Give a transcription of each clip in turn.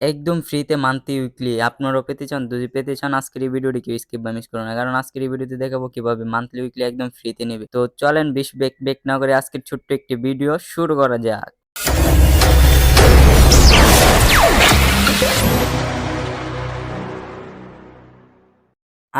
একদম ফ্রিতে monthly weekly আপনারও পেতে চান? যদি পেতে চান আজকের এই ভিডিওটি কেউ স্কিপ বা মিস করো না। কারণ আজকের এই ভিডিওতে দেখাবো কীভাবে মান্থলি উইকলি একদম ফ্রিতে নেবে। তো চলেন বেশ বেক বেক না করে আজকের ছোট্ট একটি ভিডিও শুরু করা যাক।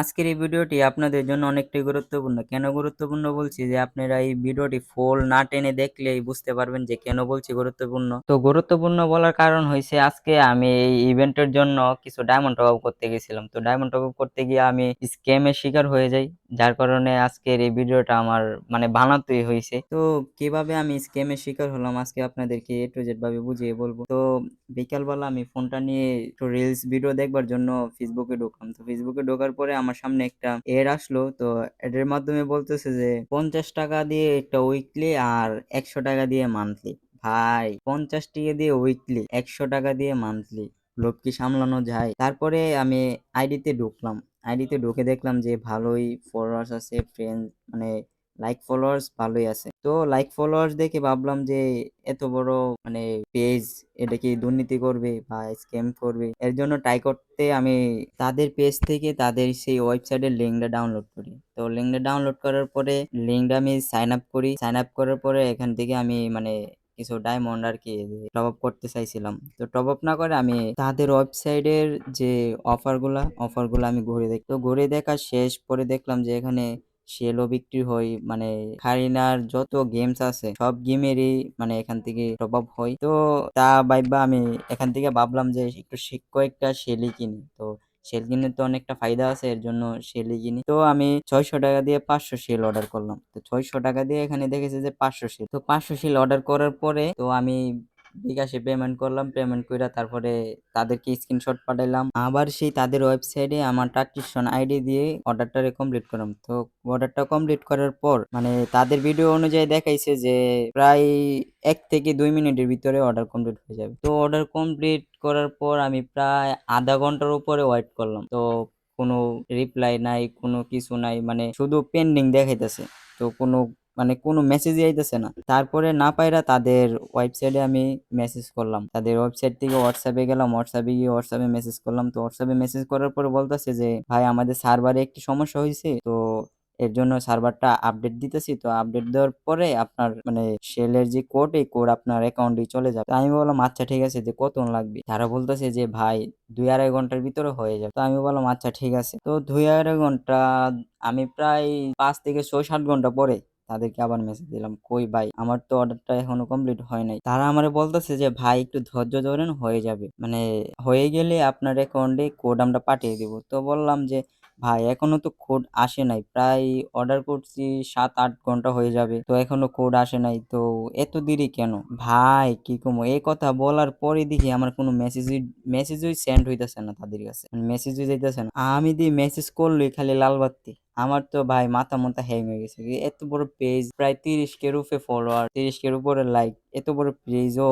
আজকের এই ভিডিওটি আপনাদের জন্য অনেকটাই গুরুত্বপূর্ণ। কেন গুরুত্বপূর্ণ বলছি যে, আপনারা এই ভিডিওটি ফোল না টেনে দেখলেই বুঝতে পারবেন যে, কেন বলছি গুরুত্বপূর্ণ। তো গুরুত্বপূর্ণ বলার কারণ হয়েছে আজকে আমি এই ইভেন্টের জন্য কিছু ডায়মন্ড টপ করতে গেছিলাম। তো ডায়মন্ড টপ করতে গিয়ে আমি স্ক্যামের শিকার হয়ে যাই। যার কারণে আজকের এই ভিডিওটা আমার মানে বানাতেই হয়েছে তো কীভাবে আমি স্ক্যামের শিকার হলাম আজকে আপনাদেরকে এ টু জেড ভাবে বুঝিয়ে বলব। তো বিকালবেলা আমি ফোনটা নিয়ে একটু রিলস ভিডিও দেখবার জন্য ফেসবুকে ঢুকলাম। তো ফেসবুকে ঢোকার পরে আমার সামনে একটা এড আসলো। তো এডের মাধ্যমে বলতেছে যে ৳৫০ দিয়ে একটা উইকলি আর ৳১০০ দিয়ে মান্থলি। ভাই ৳৫০ দিয়ে উইকলি, ৳১০০ দিয়ে মান্থলি। লোভ কি সামলানো যায়? তারপরে আমি আইডিতে ঢুকলাম। আইডিতে ঢুকে দেখলাম যে ভালোই ফলোয়ার্স আছে, ফ্রেন্ড মানে লাইক ফলোয়ার্স ভালোই আছে। তো লাইক ফলোয়ার্স দেখে ভাবলাম যে এত বড় মানে পেজ এটা কি দুর্নীতি করবে বা স্ক্যাম করবে? এর জন্য ট্রাই করতে আমি তাদের পেজ থেকে তাদের সেই ওয়েবসাইটের লিঙ্কটা ডাউনলোড করি। তো লিঙ্কটা ডাউনলোড করার পরে লিঙ্কটা আমি সাইন আপ করি। সাইন আপ করার পরে এখান থেকে আমি মানে কিছু ডায়মন্ড আর কি টপ আপ করতে চাইছিলাম। তো টপ আপ না করে আমি তাদের ওয়েবসাইটের যে অফারগুলা, অফারগুলা আমি ঘুরে দেখি। তো ঘুরে দেখা শেষ পরে দেখলাম যে এখানে সেলও বিক্রি হয় মানে কারিনার যত গেমস আছে সব গেমেরই মানে এখান থেকে টপ আপ হয়। তো তা ভাইবা আমি এখান থেকে ভাবলাম যে একটু কয়েকটা শেলই কিনি। তো শেল তো অনেকটা ফায়দা আছে, এর জন্য শেলই কিনি। তো আমি ৳৬০০ দিয়ে ৫০০ শেল অর্ডার করলাম। তো ৳৬০০ দিয়ে এখানে দেখেছি যে ৫০০ শেল। তো ৫০০ শেল অর্ডার করার পরে তো আমি বিকাশে পেমেন্ট করলাম। পেমেন্ট কইরা তারপরে তাদেরকে স্ক্রিনশট পাঠাইলাম। আবার সেই তাদের ওয়েবসাইটে আমার ট্রানজেকশন আইডি দিয়ে অর্ডারটারে কমপ্লিট করলাম। তো অর্ডারটা কমপ্লিট করার পর মানে তাদের ভিডিও অনুযায়ী দেখাইছে যে প্রায় এক থেকে দুই মিনিটের ভিতরে অর্ডার কমপ্লিট হয়ে যাবে। তো অর্ডার কমপ্লিট করার পর আমি প্রায় আধা ঘণ্টার উপরে ওয়েট করলাম। তো কোনো রিপ্লাই নাই, কোনো কিছু নাই মানে শুধু পেন্ডিং দেখাইতেছে। তো কোনো মানে কোনো মেসেজই আইতেছে না। তারপরে না পাইরা তাদের ওয়েবসাইটে আমি মেসেজ করলাম। তাদের ওয়েবসাইট থেকে হোয়াটসঅ্যাপে গেলাম। হোয়াটসঅ্যাপে গিয়ে হোয়াটসঅ্যাপে মেসেজ করলাম। তো হোয়াটসঅ্যাপে মেসেজ করার পরে বলতেছে যে, ভাই, আমাদের সার্ভারে একটি সমস্যা হয়েছে তো এর জন্য সার্ভারটা আপডেট দিতেছি। তো আপডেট দেওয়ার পরে আপনার মানে সেলের যে কোড এই কোড আপনার অ্যাকাউন্টে চলে যাবে। আমি বললাম আচ্ছা ঠিক আছে, যে কত লাগবে? তারা বলতেছে যে, ভাই ২-২.৫ ঘণ্টার ভিতরে হয়ে যাবে। তো আমি বললাম আচ্ছা ঠিক আছে। তো ২-২.৫ ঘণ্টা, আমি প্রায় পাঁচ থেকে ৬-৭ ঘণ্টা পরে তাদেরকে আবার মেসেজ দিলাম। কই ভাই, আমার তো অর্ডারটা এখনও কমপ্লিট হয় নাই। তারা আমারে বলতেছে যে, ভাই, একটু ধৈর্য ধরেন, হয়ে যাবে। মানে হয়ে গেলে আপনার অ্যাকাউন্টে কোড আমরা পাঠিয়ে দিব। তো বললাম যে ভাই এখনও তো কোড আসে নাই। প্রায় অর্ডার করছি ৭-৮ ঘণ্টা হয়ে যাবে। তো এখনও কোড আসে নাই। তো এত দেরি কেন? ভাই কি কমু? এই কথা বলার পরে দেখি আমার কোনো মেসেজই মেসেজই সেন্ড হইতেছে না তাদের কাছে। মেসেজই যাইতেছে না। আমি দি মেসেজ করলেই খালি লাল বাত্তি। আমার তো ভাই মাথা মাথা হ্যাং হয়ে গেছে। এত বড় পেজ প্রায় ৩০ কের উপরে ফলোয়ার, ৩০ কের উপরে লাইক, এত বড় পেজও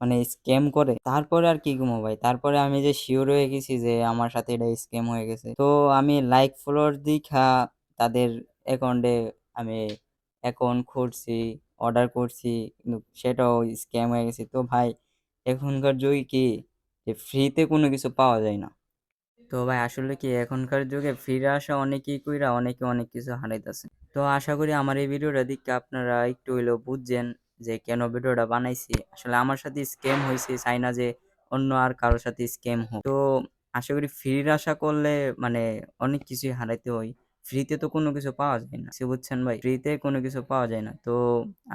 মানে স্ক্যাম করে। তারপরে আর কি কমু ভাই? তারপরে আমি যে শিওর হয়ে গেছি যে আমার সাথে এটা স্ক্যাম হয়ে গেছে। তো আমি লাইক ফলোয়ার দেইখা তাদের অ্যাকাউন্টে আমি অ্যাকাউন্ট খুলছি, অর্ডার করছি সেটাও স্ক্যাম হয়ে গেছে। তো ভাই এখনকার যুগে কি যে ফ্রিতে কোনো কিছু পাওয়া যায় না। তো ভাই আসলে কি এখনকার যুগে ফিরে আসা অনেকেই কইরা অনেকে অনেক কিছু হারাইতাছে। তো আশা করি আমার এই ভিডিওটা দেখে আপনারা একটু হইলেও বুঝছেন যে, কেন ভিডিওটা বানাইছি। আসলে আমার সাথে স্ক্যাম হয়েছে চাই না যে অন্য আর কারও সাথে স্ক্যাম হোক। তো আশা করি ফ্রির আশা করলে মানে অনেক কিছুই হারাইতে হয়। ফ্রিতে তো কোনো কিছু পাওয়া যায় না। সে বুঝছেন ভাই? ফ্রিতে কোনো কিছু পাওয়া যায় না। তো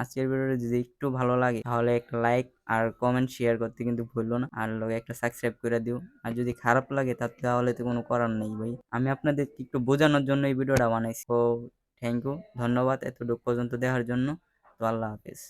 আজকের ভিডিওটা যদি একটু ভালো লাগে, তাহলে একটা লাইক আর কমেন্ট শেয়ার করতে কিন্তু ভুললো না। আর লগে একটা সাবস্ক্রাইব করে দিও। আর যদি খারাপ লাগে তাহলে তো কোনো করার নেই ভাই। আমি আপনাদের একটু বোঝানোর জন্য এই ভিডিওটা বানাইছি। তো থ্যাংক ইউ। ধন্যবাদ এতটুক পর্যন্ত দেখার জন্য। তো আল্লাহ হাফেজ।